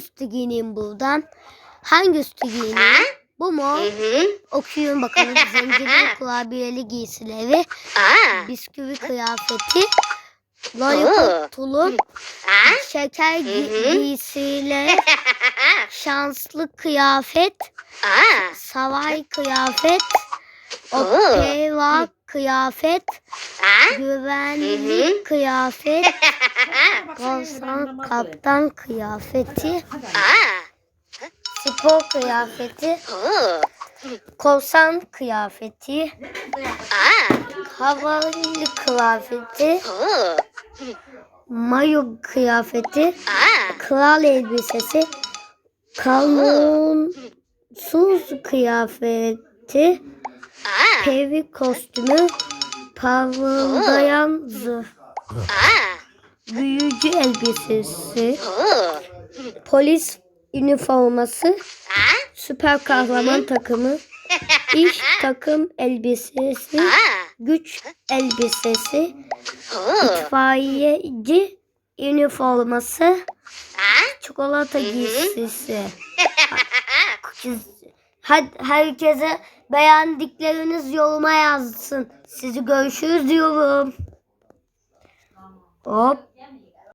üstü giyineyim buradan? Hangi üstü giyineyim? Bu mu? Hı hı. Okuyun bakalım. Zencefil kurabiyeli giysileri, Aa. bisküvi kıyafeti, lollipop tulum, şeker gi- giysileri, şanslı kıyafet, Aa. savay kıyafet, Oo. opera kıyafet, Aa. güvenlik Hı hı. kıyafet, korsan kaptan kıyafeti, Aa. spor kıyafeti, korsan kıyafeti, Aa. havalı kıyafeti, mayo kıyafeti, kral elbisesi, kanunsuz kıyafeti. Peri kostümü, parıldayan zırh, büyücü elbisesi, polis üniforması, süper kahraman takımı, iş takım elbisesi, güç elbisesi, itfaiyeci üniforması, çikolata giysisi. Herkese beğendikleriniz yoruma yazsın. Sizi görüşürüz diyorum. Hop.